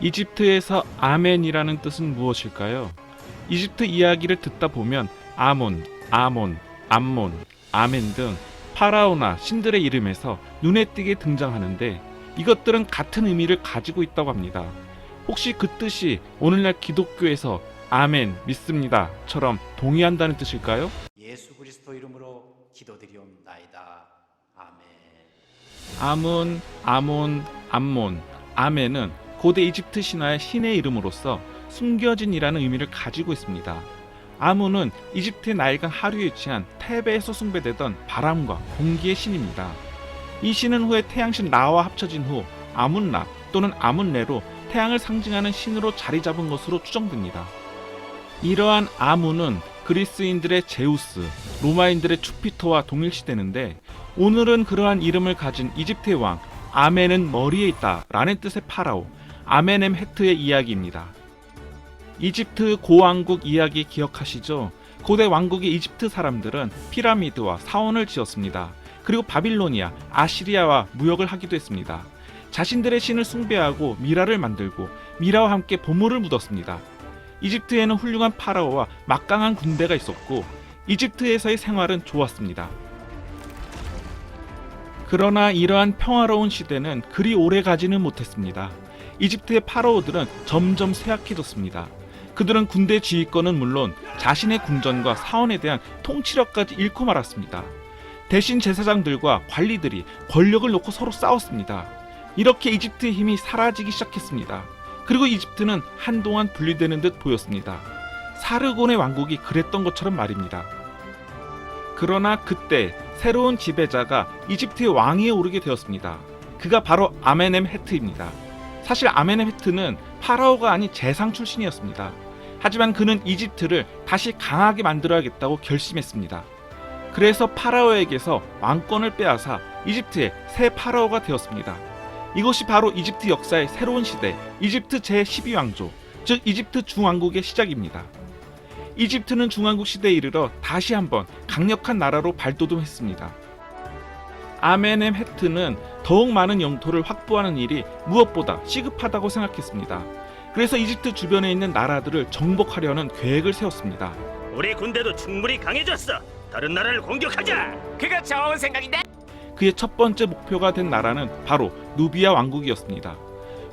이집트에서 아멘이라는 뜻은 무엇일까요? 이집트 이야기를 듣다 보면 아몬, 아몬, 암몬, 아멘 등 파라오나 신들의 이름에서 눈에 띄게 등장하는데 이것들은 같은 의미를 가지고 있다고 합니다. 혹시 그 뜻이 오늘날 기독교에서 아멘 믿습니다처럼 동의한다는 뜻일까요? 예수 그리스도 이름으로 기도드리옵나이다. 아멘. 아문, 아몬, 암몬, 아멘은 고대 이집트 신화의 신의 이름으로서 숨겨진이라는 의미를 가지고 있습니다. 아문은 이집트의 나일강 하류에 위치한 테베에서 숭배되던 바람과 공기의 신입니다. 이 신은 후에 태양신 라와 합쳐진 후 아문라 또는 아문레로 태양을 상징하는 신으로 자리 잡은 것으로 추정됩니다. 이러한 아문은 그리스인들의 제우스, 로마인들의 주피터와 동일시되는데 오늘은 그러한 이름을 가진 이집트의 왕 아멘은 머리에 있다 라는 뜻의 파라오 아멘엠 헤트의 이야기입니다. 이집트 고왕국 이야기 기억하시죠? 고대 왕국의 이집트 사람들은 피라미드와 사원을 지었습니다. 그리고 바빌로니아, 아시리아와 무역을 하기도 했습니다. 자신들의 신을 숭배하고 미라를 만들고 미라와 함께 보물을 묻었습니다. 이집트에는 훌륭한 파라오와 막강한 군대가 있었고 이집트에서의 생활은 좋았습니다. 그러나 이러한 평화로운 시대는 그리 오래 가지는 못했습니다. 이집트의 파라오들은 점점 쇠약해졌습니다. 그들은 군대 지휘권은 물론 자신의 궁전과 사원에 대한 통치력까지 잃고 말았습니다. 대신 제사장들과 관리들이 권력을 놓고 서로 싸웠습니다. 이렇게 이집트의 힘이 사라지기 시작했습니다. 그리고 이집트는 한동안 분리되는 듯 보였습니다. 사르곤의 왕국이 그랬던 것처럼 말입니다. 그러나 그때 새로운 지배자가 이집트의 왕위에 오르게 되었습니다. 그가 바로 아멘엠 헤트입니다. 사실 아멘엠 헤트는 파라오가 아닌 재상 출신이었습니다. 하지만 그는 이집트를 다시 강하게 만들어야겠다고 결심했습니다. 그래서 파라오에게서 왕권을 빼앗아 이집트의 새 파라오가 되었습니다. 이것이 바로 이집트 역사의 새로운 시대, 이집트 제12왕조, 즉 이집트 중왕국의 시작입니다. 이집트는 중왕국 시대에 이르러 다시 한번 강력한 나라로 발돋움했습니다. 아멘엠 헤트는 더욱 많은 영토를 확보하는 일이 무엇보다 시급하다고 생각했습니다. 그래서 이집트 주변에 있는 나라들을 정복하려는 계획을 세웠습니다. 우리 군대도 충분히 강해졌어. 다른 나라를 공격하자. 그거 좋은 생각인데? 그의 첫 번째 목표가 된 나라는 바로 누비아 왕국이었습니다.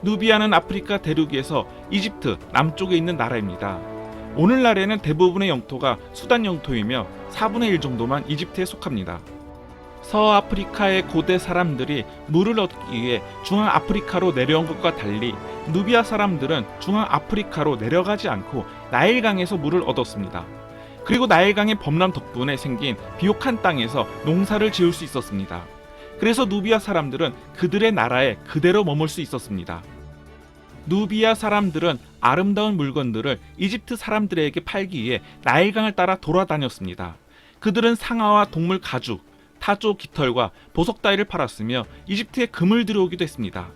누비아는 아프리카 대륙에서 이집트 남쪽에 있는 나라입니다. 오늘날에는 대부분의 영토가 수단 영토이며 4분의 1 정도만 이집트에 속합니다. 서아프리카의 고대 사람들이 물을 얻기 위해 중앙아프리카로 내려온 것과 달리 누비아 사람들은 중앙아프리카로 내려가지 않고 나일강에서 물을 얻었습니다. 그리고 나일강의 범람 덕분에 생긴 비옥한 땅에서 농사를 지을 수 있었습니다. 그래서 누비아 사람들은 그들의 나라에 그대로 머물 수 있었습니다. 누비아 사람들은 아름다운 물건들을 이집트 사람들에게 팔기 위해 나일강을 따라 돌아다녔습니다. 그들은 상아와 동물 가죽, 타조 깃털과 보석 따위를 팔았으며 이집트에 금을 들여오기도 했습니다.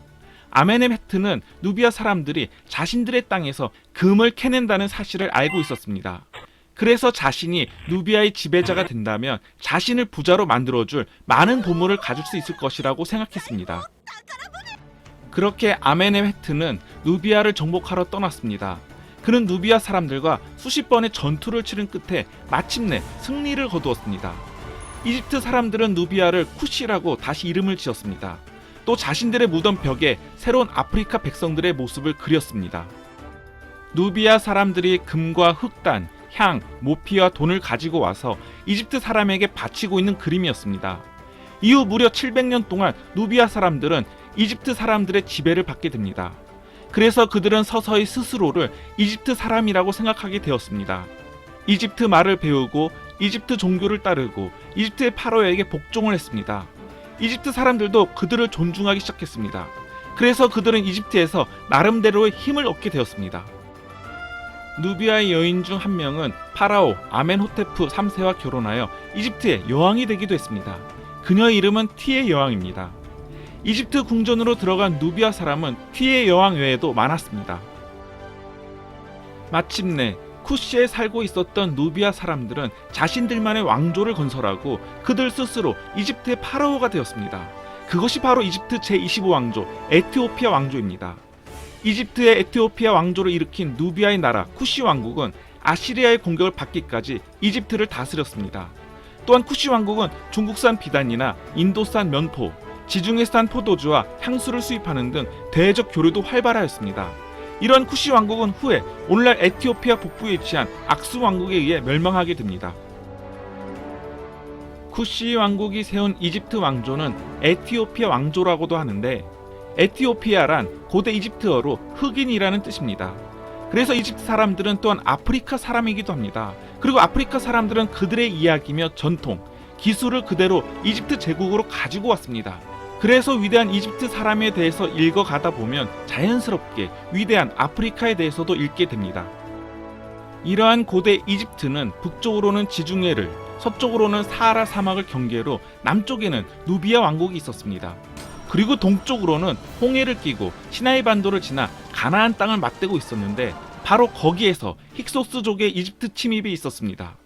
아멘의 헤트는 누비아 사람들이 자신들의 땅에서 금을 캐낸다는 사실을 알고 있었습니다. 그래서 자신이 누비아의 지배자가 된다면 자신을 부자로 만들어줄 많은 보물을 가질 수 있을 것이라고 생각했습니다. 그렇게 아멘의 헤트는 누비아를 정복하러 떠났습니다. 그는 누비아 사람들과 수십 번의 전투를 치른 끝에 마침내 승리를 거두었습니다. 이집트 사람들은 누비아를 쿠시라고 다시 이름을 지었습니다. 또 자신들의 무덤 벽에 새로운 아프리카 백성들의 모습을 그렸습니다. 누비아 사람들이 금과 흑단, 향, 모피와 돈을 가지고 와서 이집트 사람에게 바치고 있는 그림이었습니다. 이후 무려 700년 동안 누비아 사람들은 이집트 사람들의 지배를 받게 됩니다. 그래서 그들은 서서히 스스로를 이집트 사람이라고 생각하게 되었습니다. 이집트 말을 배우고 이집트 종교를 따르고 이집트의 파로에게 복종을 했습니다. 이집트 사람들도 그들을 존중하기 시작했습니다. 그래서 그들은 이집트에서 나름대로의 힘을 얻게 되었습니다. 누비아의 여인 중 한 명은 파라오 아멘호테프 3세와 결혼하여 이집트의 여왕이 되기도 했습니다. 그녀의 이름은 티의 여왕입니다. 이집트 궁전으로 들어간 누비아 사람은 티의 여왕 외에도 많았습니다. 마침내 쿠시에 살고 있었던 누비아 사람들은 자신들만의 왕조를 건설하고 그들 스스로 이집트의 파라오가 되었습니다. 그것이 바로 이집트 제25왕조 에티오피아 왕조입니다. 이집트의 에티오피아 왕조를 일으킨 누비아의 나라 쿠시 왕국은 아시리아의 공격을 받기까지 이집트를 다스렸습니다. 또한 쿠시 왕국은 중국산 비단이나 인도산 면포, 지중해산 포도주와 향수를 수입하는 등 대적 교류도 활발하였습니다. 이런 쿠시 왕국은 후에 오늘날 에티오피아 북부에 위치한 악수 왕국에 의해 멸망하게 됩니다. 쿠시 왕국이 세운 이집트 왕조는 에티오피아 왕조라고도 하는데 에티오피아란 고대 이집트어로 흑인이라는 뜻입니다. 그래서 이집트 사람들은 또한 아프리카 사람이기도 합니다. 그리고 아프리카 사람들은 그들의 이야기며 전통, 기술을 그대로 이집트 제국으로 가지고 왔습니다. 그래서 위대한 이집트 사람에 대해서 읽어가다 보면 자연스럽게 위대한 아프리카에 대해서도 읽게 됩니다. 이러한 고대 이집트는 북쪽으로는 지중해를, 서쪽으로는 사하라 사막을 경계로 남쪽에는 누비아 왕국이 있었습니다. 그리고 동쪽으로는 홍해를 끼고 시나이 반도를 지나 가나안 땅을 맞대고 있었는데 바로 거기에서 힉소스족의 이집트 침입이 있었습니다.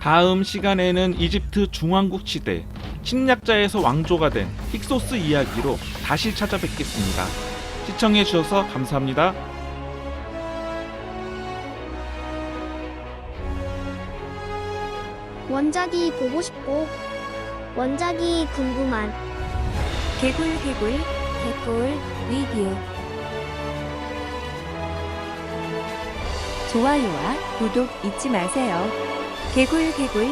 다음 시간에는 이집트 중왕국 시대 침략자에서 왕조가 된 힉소스 이야기로 다시 찾아뵙겠습니다. 시청해 주셔서 감사합니다. 원작이 보고 싶고 원작이 궁금한 개굴 개굴 개굴 리뷰 좋아요와 구독 잊지 마세요. 개굴 개굴